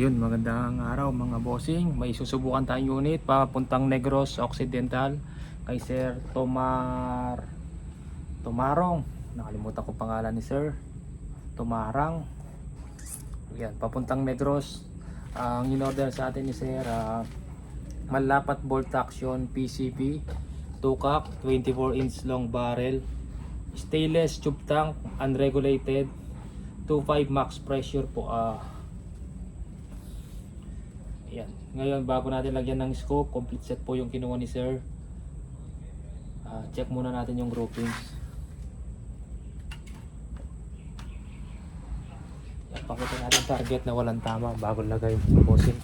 Yun, magandang araw mga bossing. May susubukan tayong unit papuntang Negros Occidental kay Sir Tomar Tomarong. Nakalimutan ko pangalan ni Sir. Tomarang. Yan, papuntang Negros. Ang in-order sa atin ni Sir, ah, malapat bolt action PCP, tukak, 24 inch long barrel, stainless tube tank, unregulated, 2.5 max pressure po. ah Yan. Ngayon, bago natin lagyan ng scope, complete set po yung kinuha ni Sir. Ah, check muna natin yung groupings. Yan, pakita natin target na walang tama bago lagay yung bossing.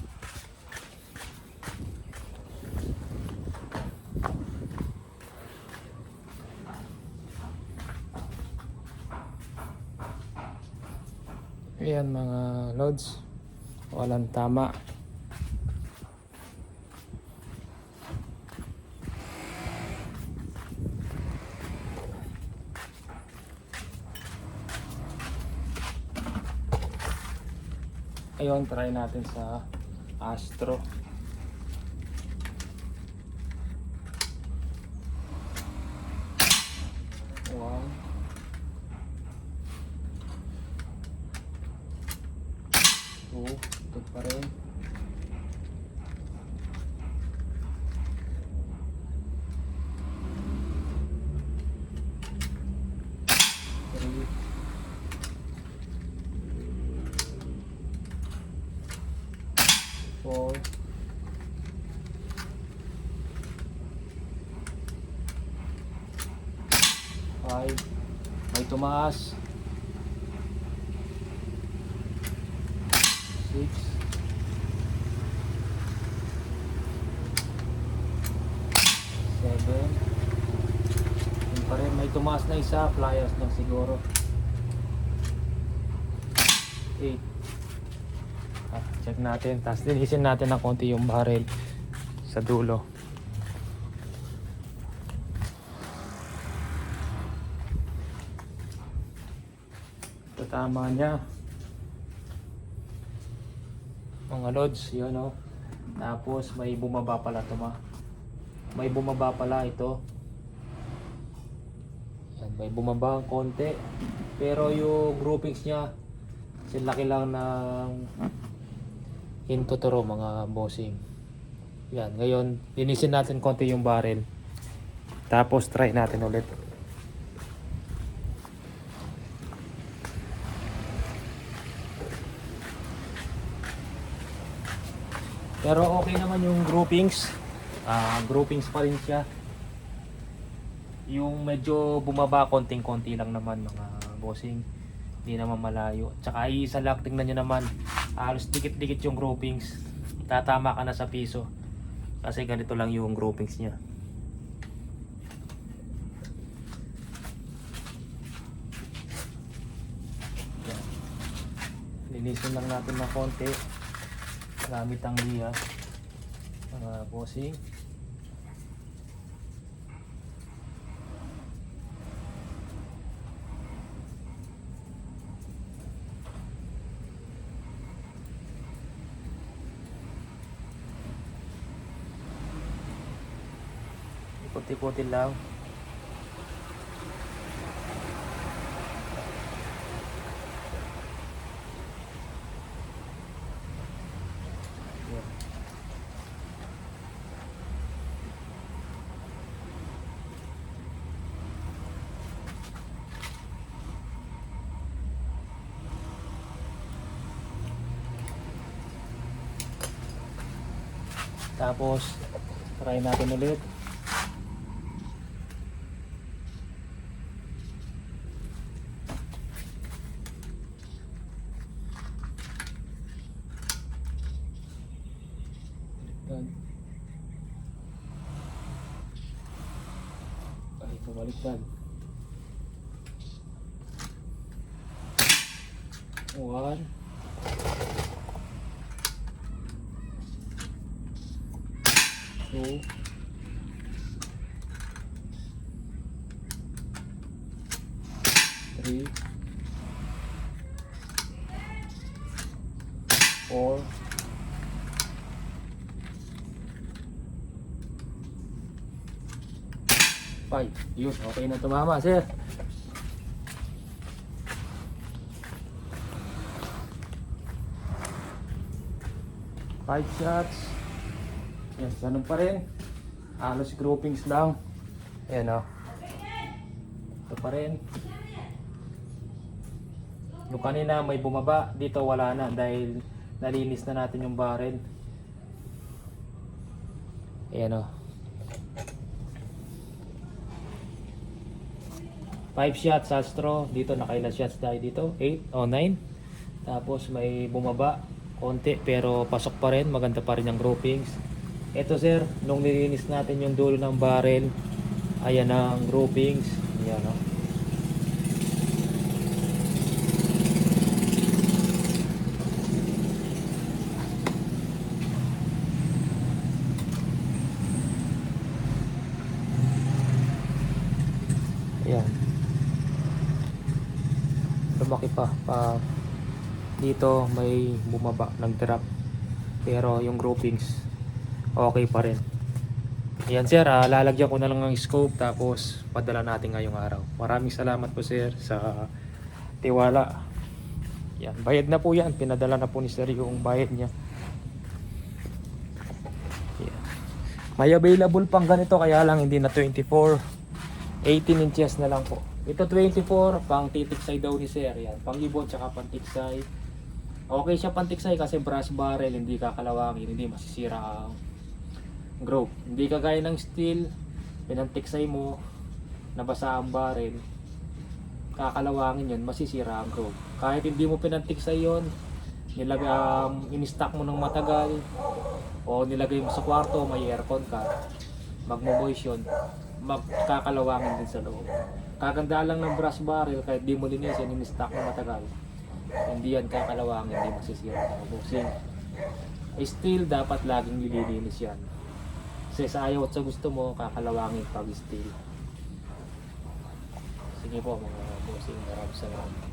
Ayan mga loads. Walang tama. Ayun, try natin sa Astro. One. Two. Ito pa rin. Three. Four. Five. May tumaas. Six. Seven. Yun pa rin, may tumaas na isa, flyers lang siguro. Eight. Check natin. Tapos linisin natin ng konti yung barrel sa dulo. Ito tama niya. Mga lods, yun o. Tapos may bumaba pala ito ma. May bumaba pala ito. Yan, may bumaba ang konti. Pero yung groupings niya, silaki lang ng hintuturo mga bossing. Yan, ngayon linisin natin konti yung barrel. Tapos try natin ulit. Pero okay naman yung groupings. Ah, groupings pa rin siya. Yung medyo bumaba konting-konti lang naman mga bossing. Hindi naman malayo. Tsaka isa lang tingnan nyo naman. Halos dikit-dikit yung groupings. Tatama ka na sa piso. Kasi ganito lang yung groupings niya. Linisin lang natin ng konti gamit ang liya mga bossing ikuti-kuti lang. Tapos, try natin ulit. Yan. Ay, bumaliktad. One. Two. Three. Four. Five. Yun, okay na tumama, sir. Five shots. Yan, ganun pa rin. Halos groupings lang. Ayan o. Ito pa rin. Yung kanina may bumaba, dito wala na dahil nalinis na natin yung barrel. Ayan o. 5 shots sa straw. Dito nakailan shots tayo dito? 8 o 9. Tapos may bumaba konti pero pasok pa rin. Maganda pa rin ang groupings. Ito sir, nung nilinis natin yung dulo ng barrel, ayan ang groupings. Ayan o. Ayan. Pa. pa dito may bumaba, nag-drop. Pero yung groupings, okay pa rin. Ayan sir, ah, lalagyan ko na lang ng scope tapos padala natin ngayong araw. Maraming salamat po sir sa tiwala. Yan, bayad na po yan. Pinadala na po ni sir yung bayad niya. Yan. May available pang ganito kaya lang hindi na 24. 18 inches na lang po. Ito 24, pang titiksay daw ni sir. Yan, pang ibon tsaka pang tiksay. Okay siya pang tiksay kasi brass barrel, hindi kakalawangin, hindi masisira ang growth. Hindi kagaya ng steel, pinantiksay mo, nabasa ang barrel, kakalawangin yun, masisira ang growth. Kahit hindi mo pinantiksay yun, nilagay, um, in-stock mo ng matagal, o nilagay mo sa kwarto, may aircon ka, magmo-moist yun, magkakalawangin din sa loob. Kaganda lang ng brass barrel, kahit di mo linisin, in-stock mo matagal, hindi yan kakalawangin, hindi masisira ang boxing. Steel, dapat laging nililinis yan. Kasi sa ayaw at sa gusto mo, kakalawangin pag steel. Sige po mga bossing, maraming salamat.